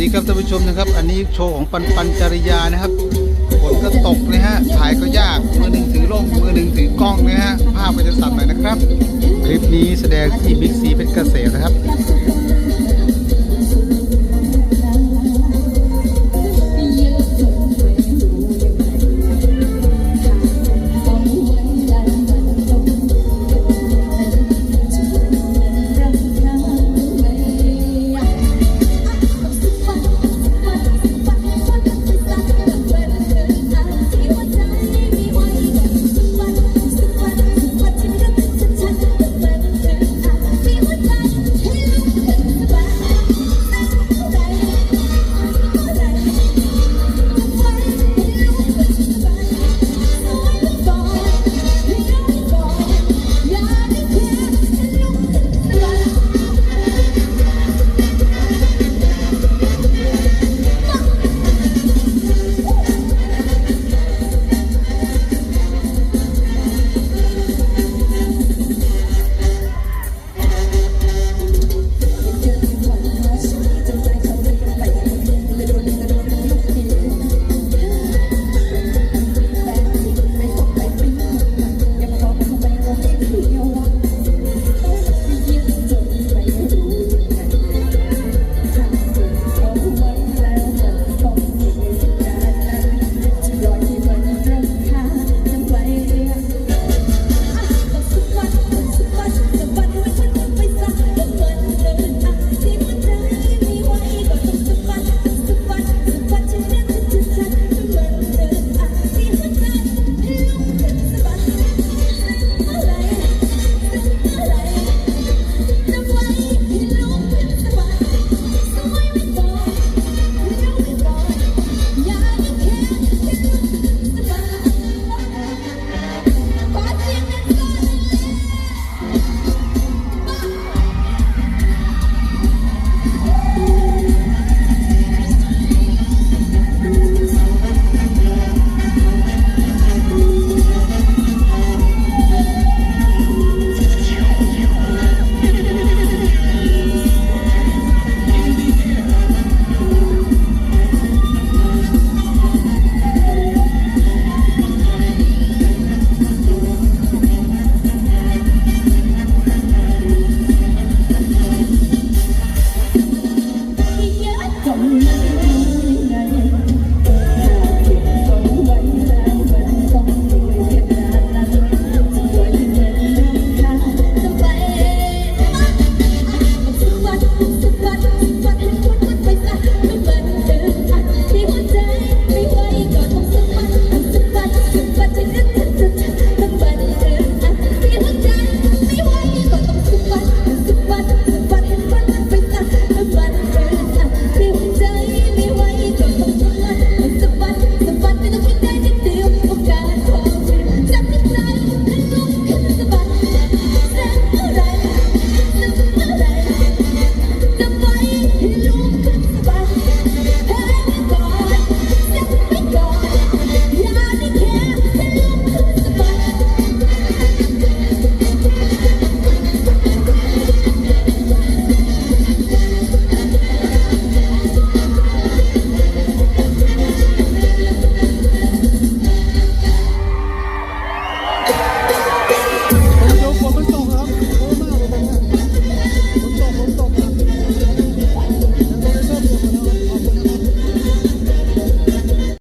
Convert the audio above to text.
ดีครับท่านผู้ชมนะครับ อันนี้โชว์ของปันปันจริยานะครับฝนก็ตกเลยฮะถ่ายก็ยากมือหนึ่งถือร่มมือหนึ่งถือกล้องนะฮะภาพก็จะสั่นหน่อยนะครับ คลิปนี้แสดงที่บิ๊กซีเพชรเกษมนะครับ